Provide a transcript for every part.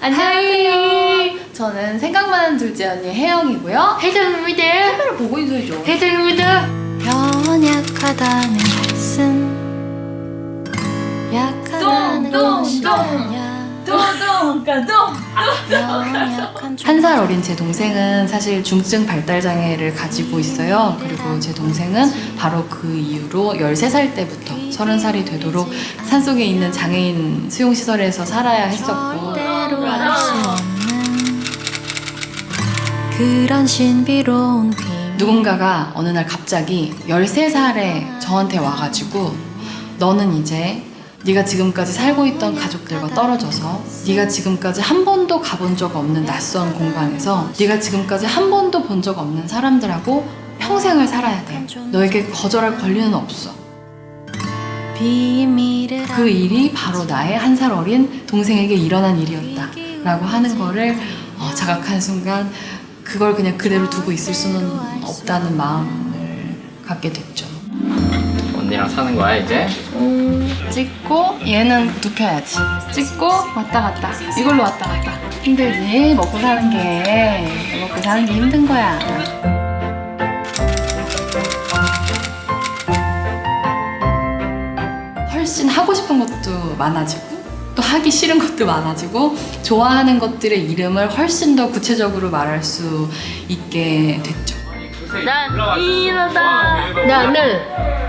안녕하세요. 저는 생각많은 둘째 언니 혜영이고요. 해장입니다. 카메라 보고 인사해줘. 해장입니다. 연약하다는 것은 약하다는 똥, 것이 똥. 아니야 연약한 한 살 어린 제 동생은 사실 중증 발달 장애를 가지고 있어요. 그리고 제 동생은 바로 그 이후로 13살 때부터 30살이 되도록 산속에 있는 장애인 수용시설에서 살아야 했었고 절대로 알 수 없는 그런 신비로운 비밀 누군가가 어느 날 갑자기 13살에 저한테 와가지고 너는 이제 네가 지금까지 살고 있던 가족들과 떨어져서 네가 지금까지 한 번도 가본 적 없는 낯선 공간에서 네가 지금까지 한 번도 본 적 없는 사람들하고 평생을 살아야 돼. 너에게 거절할 권리는 없어. 그 일이 바로 나의 한 살 어린 동생에게 일어난 일이었다. 라고 하는 거를 어, 자각한 순간 그걸 그냥 그대로 두고 있을 수는 없다는 마음을 갖게 됐죠. 언니랑 사는 거야 이제? 찍고 얘는 눕혀야지. 찍고 왔다 갔다. 이걸로 왔다 갔다. 힘들지? 먹고 사는 게 먹고 사는 게 힘든 거야. 훨씬 하고 싶은 것도 많아지고 또 하기 싫은 것도 많아지고 좋아하는 것들의 이름을 훨씬 더 구체적으로 말할 수 있게 됐죠. 난 이나다. 나는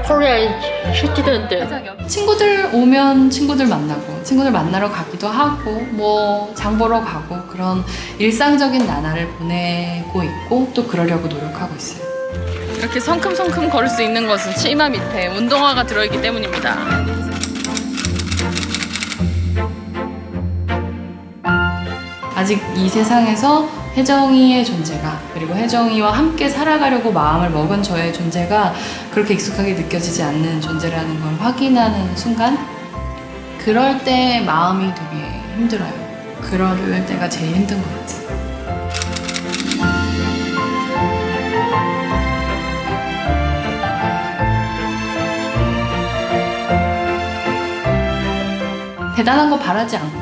코리안 스튜던트. 친구들 오면 친구들 만나고 친구들 만나러 가기도 하고 뭐 장 보러 가고 그런 일상적인 나날을 보내고 있고 또 그러려고 노력하고 있어요. 이렇게 성큼성큼 걸을 수 있는 것은 치마 밑에 운동화가 들어있기 때문입니다. 아직 이 세상에서 혜정이의 존재가 그리고 혜정이와 함께 살아가려고 마음을 먹은 저의 존재가 그렇게 익숙하게 느껴지지 않는 존재라는 걸 확인하는 순간 그럴 때 마음이 되게 힘들어요. 그럴 때가 제일 힘든 것 같아요. 대단한 거 바라지 않고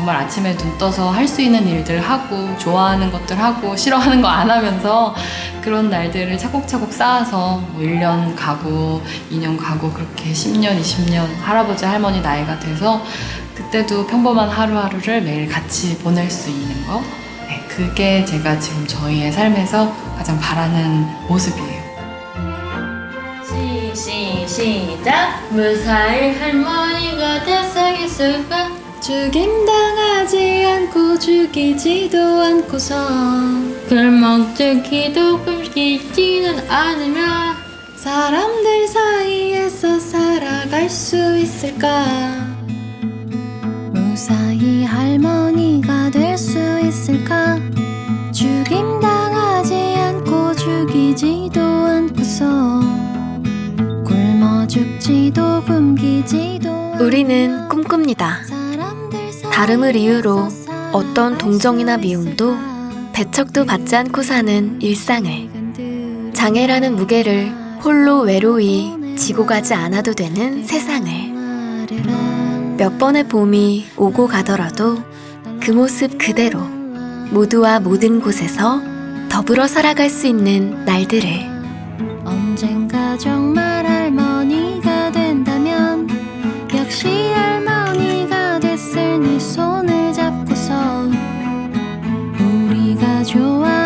정말 아침에 눈 떠서 할 수 있는 일들 하고 좋아하는 것들 하고 싫어하는 거 안 하면서 그런 날들을 차곡차곡 쌓아서 뭐 1년 가고 2년 가고 그렇게 10년, 20년 할아버지 할머니 나이가 돼서 그때도 평범한 하루하루를 매일 같이 보낼 수 있는 거 네, 그게 제가 지금 저희의 삶에서 가장 바라는 모습이에요. 시, 시, 시작. 무사히 할머니가 됐으겠을까? 죽임당하지 않고 죽이지도 않고서 글먹죽기도 굶기지는 않으며 사람들 사이에서 살아갈 수 있을까 무사히 할머니가 될 수 있을까 죽임당하지 않고 죽이지도 않고서 굶어 죽지도 굶기지도 우리는 꿈꿉니다. 다름을 이유로 어떤 동정이나 미움도 배척도 받지 않고 사는 일상을 장애라는 무게를 홀로 외로이 지고 가지 않아도 되는 세상을 몇 번의 봄이 오고 가더라도 그 모습 그대로 모두와 모든 곳에서 더불어 살아갈 수 있는 날들을 언젠가 정말 좋아